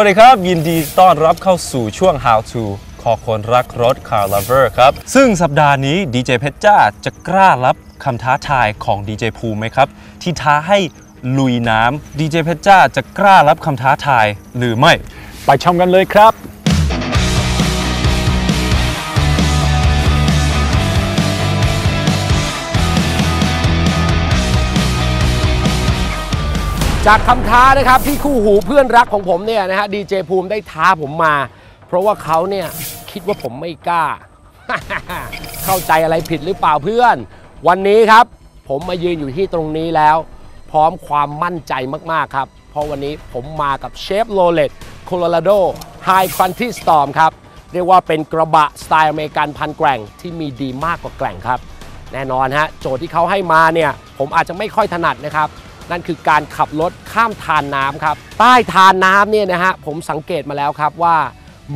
วัสดีครับ ยินดีต้อนรับเข้าสู่ช่วง How to ขอคนรักรถ Car Lover ครับ ซึ่งสัปดาห์นี้ดีเจเพชรจ้าจะกล้ารับคำท้าทายของดีเจภูมิไหมครับ ที่ท้าให้ลุยน้ำดีเจเพชรจ้าจะกล้ารับคำท้าทายหรือไม่ ไปชมกันเลยครับ จากคำท้านะครับที่คู่หูเพื่อนรักของผมเนี่ยนะฮะดีเจภูมิได้ท้าผมมา เพราะว่าเขาเนี่ยคิดว่าผมไม่กล้า เข้าใจอะไรผิดหรือเปล่าเพื่อน วันนี้ครับ ผมมายืนอยู่ที่ตรงนี้แล้ว พร้อมความมั่นใจมากๆครับ เพราะวันนี้ผมมากับเชฟโรเลตโคโลราโดไฮค o นทรีสตอมครับ เรียกว่าเป็นกระบะสไตล์อเมริกันพันแกร่งที่มีดีมากกว่าแกร่งครับ แน่นอนฮะโจทย์ที่เขาให้มาเนี่ยผมอาจจะไม่ค่อยถนัดนะครับ นั่นคือการขับรถข้ามทานน้ำครับ ใต้ทานน้ำเนี่ยนะฮะผมสังเกตมาแล้วครับว่า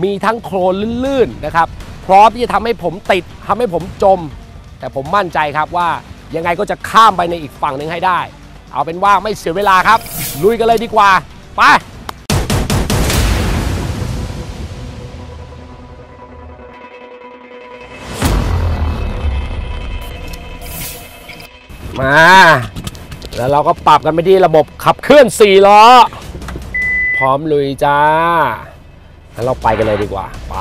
มีทั้งโคลนลื่นๆนะครับพร้อมที่จะทำให้ผมติดทำให้ผมจม แต่ผมมั่นใจครับว่ายังไงก็จะข้ามไปในอีกฝั่งหนึ่งให้ได้ เอาเป็นว่าไม่เสียเวลาครับ ลุยกันเลยดีกว่า ไปมา แล้วเราก็ปรับกันไปที่ระบบขับเคลื่อน4ล้อ พร้อมลุยจ้างั้นเราไปกันเลยดีกว่า ไป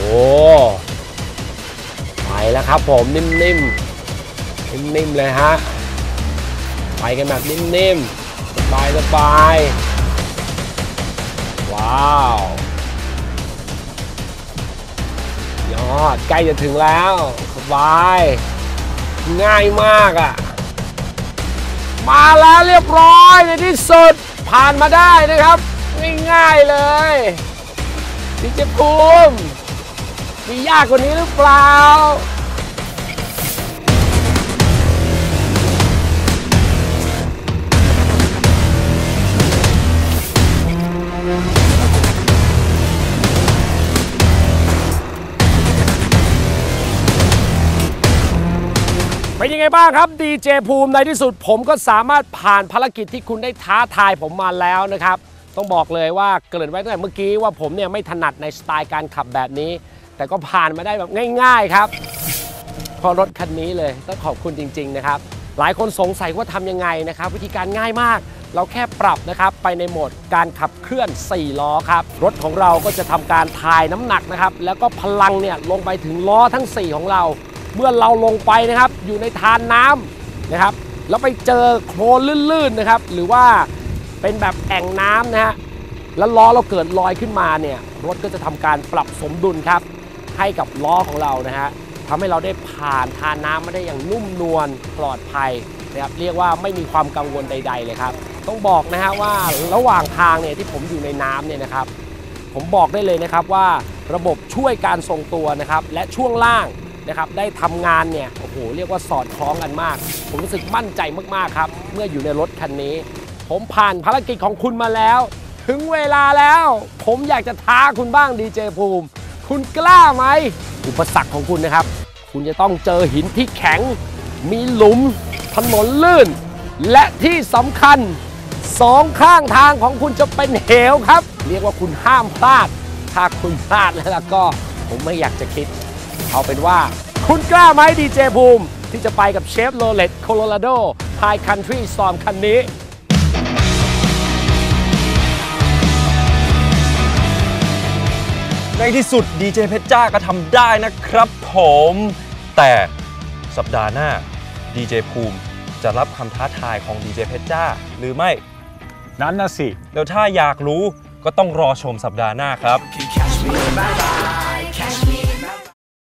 โอ้ไปแล้วครับผมนิ่มๆ นิ่มๆ เลยฮะ ไปกันแบบนิ่มๆ บายสบายว้าว ยอด ใกล้จะถึงแล้ว สบาย ง่ายมากอะ่ะ มาแล้วเรียบร้อยในที่สุด ผ่านมาได้นะครับ ง่ายๆเลยดิเจภูมิมียากกว่านี้หรือเปล่า เป็นยังไงบ้างครับดีเจภูมิในที่สุด ผมก็สามารถผ่านภารกิจที่คุณได้ท้าทายผมมาแล้วนะครับ ต้องบอกเลยว่าเกริ่นไว้ตั้งแต่เมื่อกี้ว่าผมเนี่ยไม่ถนัดในสไตล์การขับแบบนี้ แต่ก็ผ่านมาได้แบบง่าย ๆครับ พอรถคันนี้เลยต้องขอบคุณจริง ๆ นะครับ หลายคนสงสัยว่าทำยังไงนะครับ วิธีการง่ายมาก เราแค่ปรับนะครับไปในโหมดการขับเคลื่อน 4 ล้อครับรถของเราก็จะทำการถ่ายน้ำหนักนะครับแล้วก็พลังเนี่ยลงไปถึงล้อทั้ง 4 ของเรา เมื่อเราลงไปนะครับ อยู่ในทานน้ำนะครับ แล้วไปเจอโคลนลื่นๆนะครับ หรือว่าเป็นแบบแอ่งน้ำนะฮะแล้วล้อเราเกิดลอยขึ้นมาเนี่ยรถก็จะทำการปรับสมดุลครับ ให้กับล้อของเรานะฮะทำให้เราได้ผ่านทานน้ำมาได้อย่างนุ่มนวลปลอดภัยนะครับเรียกว่าไม่มีความกังวลใด ๆ เลยครับ ต้องบอกนะฮะว่าระหว่างทางเนี่ยที่ผมอยู่ในน้ำเนี่ยนะครับ ผมบอกได้เลยนะครับว่าระบบช่วยการทรงตัวนะครับ และช่วงล่าง นะครับได้ทำงานเนี่ยโอ้โหเรียกว่าสอดคล้องกันมาก ผมรู้สึกมั่นใจมากๆครับ เมื่ออยู่ในรถคันนี้ ผมผ่านภารกิจของคุณมาแล้ว ถึงเวลาแล้ว ผมอยากจะท้าคุณบ้างดีเจภูมิ คุณกล้าไหม อุปสรรคของคุณนะครับ คุณจะต้องเจอหินที่แข็ง มีหลุม ถนนลื่น และที่สำคัญสองข้างทางของคุณจะเป็นเหวครับ เรียกว่าคุณห้ามพลาด ถ้าคุณพลาดแล้วก็ ผมไม่อยากจะคิด เอาเป็นว่า คุณกล้าไหมดีเจภูมิ ที่จะไปกับเชฟโรเลตโคโลราโดไฮคันทรีซอมคันนี้ ในที่สุดดีเจเพชรจ้าก็ทำได้นะครับผม แต่สัปดาห์หน้าดีเจภูมิจะรับคำท้าทายของดีเจเพชรจ้าหรือไม่ นั้นนะสิ แล้วถ้าอยากรู้ก็ต้องรอชมสัปดาห์หน้าครับ